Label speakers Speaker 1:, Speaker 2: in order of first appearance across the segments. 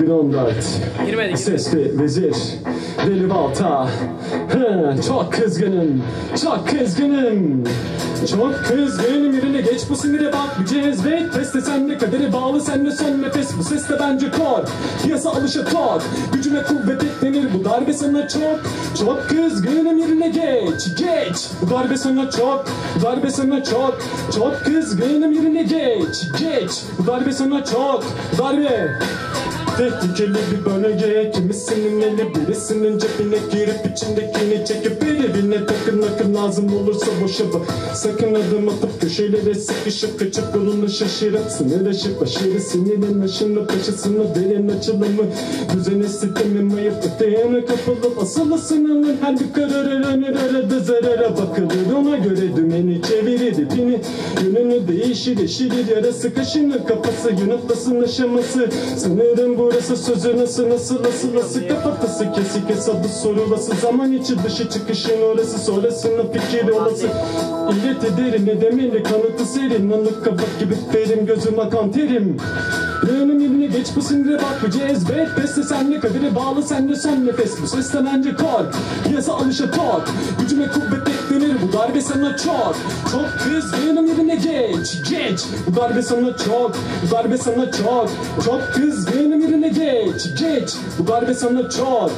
Speaker 1: 2014
Speaker 2: Girmedi,
Speaker 1: Sesli vezir Deli balta Hı, Çok kızgınım Çok kızgınım Çok kızgınım yerine geç bu sinire bak Bir cezbet teste senle kaderi bağlı senle son nefes Bu ses de bence kor Piyasa alışa tok Gücüme kuvvet eklenir bu darbe sana çok Çok kızgınım yerine geç Geç Bu darbe sana çok darbe sana çok. Çok kızgınım yerine geç Geç. Darbe sana çok darbe. Tehlikeli bir bölge Kimisinin eli birisinin cebine girip içindekini çekip birine takın akın lazım olursa boşa bak. Sakın adım atıp köşelere sıkışıp kaçıp yolunu şaşırıp Sınır aşıp aşırı sinirin aşını taşısını derin açılımı Düzeni sistemi mayıp öteyene kapılıp asılı sınırın her bir kararı önür arada zarara bakılır Ona göre dümeni çevirir ipini. Yönünü değişir eşirir yarası kaşınır kafası Yanıtlasın aşaması. Sanırım burası sözü nasıl nasıl nasıl nasıl kafatası. Kesik hesabı sorulası zaman içi dışı çıkışın orası. Sonrasında fikir olası. İllet ederim ne demeli kanıtı serin. Anlık kabak gibi verim gözüm akan terim. Yanım yerine geç bu sindire bak bu cezbet Beste senle kadere bağlı senle son nefes. Bu sesten bence kork Yasa alışa tok Gücüme kuvvet eklenir bu darbe sana çok. Çok kız yanım yerine geç Geç Bu darbe sana çok Bu darbe sana çok. Çok kız yanım yerine geç Geç Bu darbe sana çok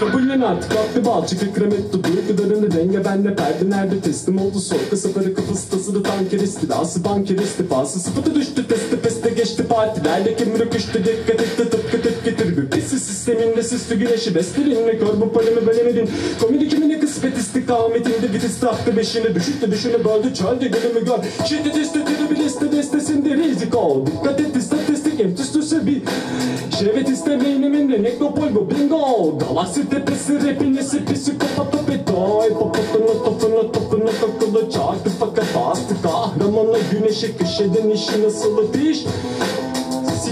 Speaker 1: Kabullen artık vakti bal çıkı kremet tuttu Kadarını denge bende perde nerede? Teslim oldu Sorka sıfırı kafası tasılı tanker istilası Banker istifası sıfatı düştü testi peste geçti Partilerde kim rüküştü dikkat etti tıpkı tıp getir. Bir pisi sisteminde süslü güneşi Bestelinle kör bu polemi bölemedin Komedi kimine kısmet istikametinde Vites tahtı beşini. Düşüktü düşünü böldü Çöldü gülümü gör. Şiddet istetiri bir liste destesinde rizik ol Dikkat et istatistik emtüstüsü bir. Şevet istemeyinimin de nekropol bu. Bingo. Galaksi tepesi rapinesi psikopat topedoy Popotunu topunu topunu takılı çarptı fakat bastı kahramanla güneşe kış eden işi nasıl diş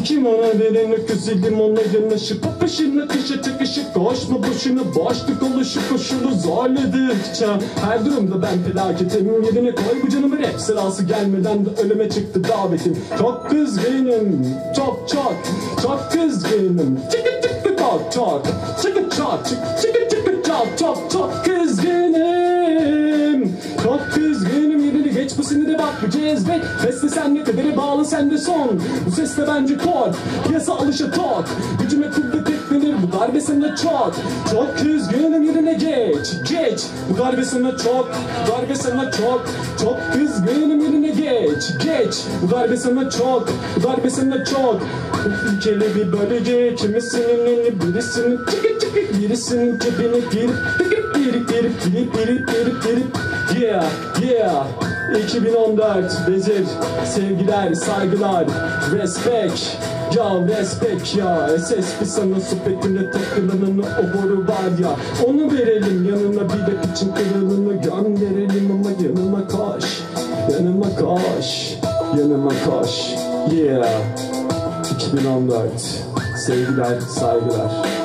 Speaker 1: Sikim ona veren öküz limonla yanaşı Papışını kışa çıkışı koşma boşuna Boşluk oluşu koşulu zorladıkça. Her durumda ben felaketim Yerine koy bu canımı. Rap sırası gelmeden de ölüme çıktı davetim. Çok kızgınım çok çok Çok kızgınım. Çıkı çıkı çok çok. Çıkı çok çıkı çıkı çok çok Çok cezbet Beste senle kaderi bağlı sende son. Bu ses de bence kor Piyasa alışa tok. Gücüme kuvvet eklenir bu darbe sana çok. Çok kızgınım yerine geç Geç. Bu darbe sana çok Bu darbe sana çok. Çok kızgınım yerine geç Geç. Bu darbe sana çok Bu darbe sana çok. İlkeli bir bölge Kimisinin eli birisinin çıkıp çıkıp Birisinin cebine girip tıkıp girip girip girip girip girip girip Yeah yeah 2014 Vezir Sevgiler saygılar. Respect. Ya respect ya. SS bir sana supetine takılanını o boru var ya. Onu verelim yanına bir de için kırılını. Gönderelim ama yanıma koş Yanıma koş Yanıma koş Yeah. 2014 Sevgiler saygılar